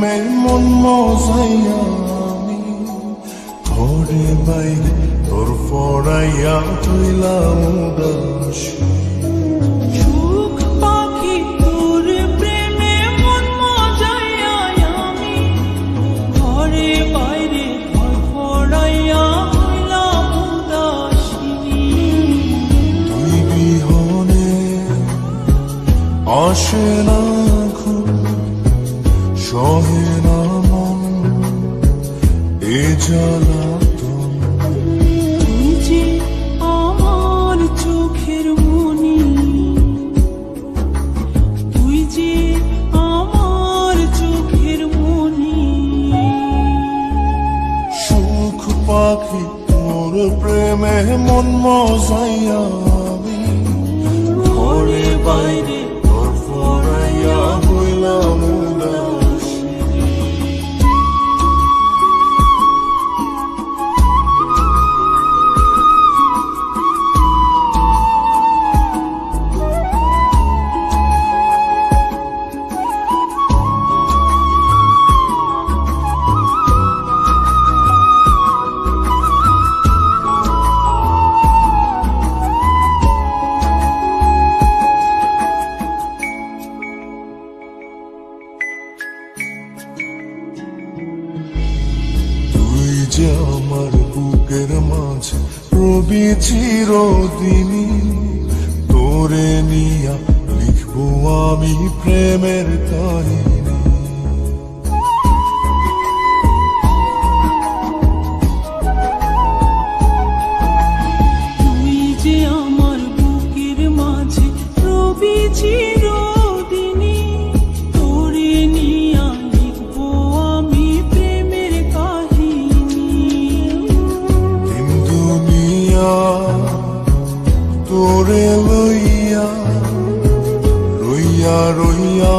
প্রেমে মন মজাইয়া আমি ঘরে বাইরে তোর পড়াইয়া হইলাম উদাসী। সুখ পাখি সহে মন এ যে আমার চোখের তুই যে আমার চোখের পাখি প্রেমে মন মজাইয়া আমি ঘরে বাইরে রবি চিরদিনই তোরে নিয়া লিখব আমি প্রেমের কাহিনী তুই আমার বুকের মাঝে রবি রইয়া রইয়া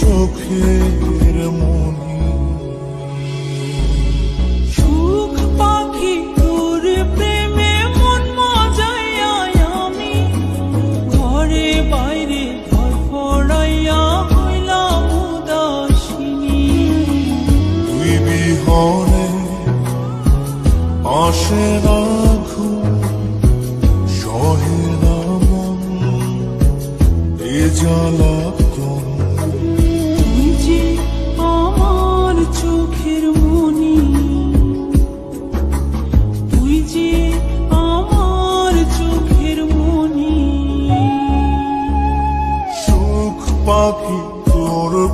চোখের মনি। সুখ পাখি তোর প্রেমে মন মজাইয়া আমি। ঘরে বাইরে ঘর ফড়াইয়া হইলাম উদাসিনী। তুই বিহনে আসে ঘুম সহে মন এ জ্বালাতন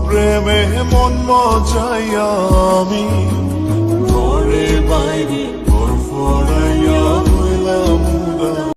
প্রেমে মন মজাইয়া আমি। ঘরে বাইরে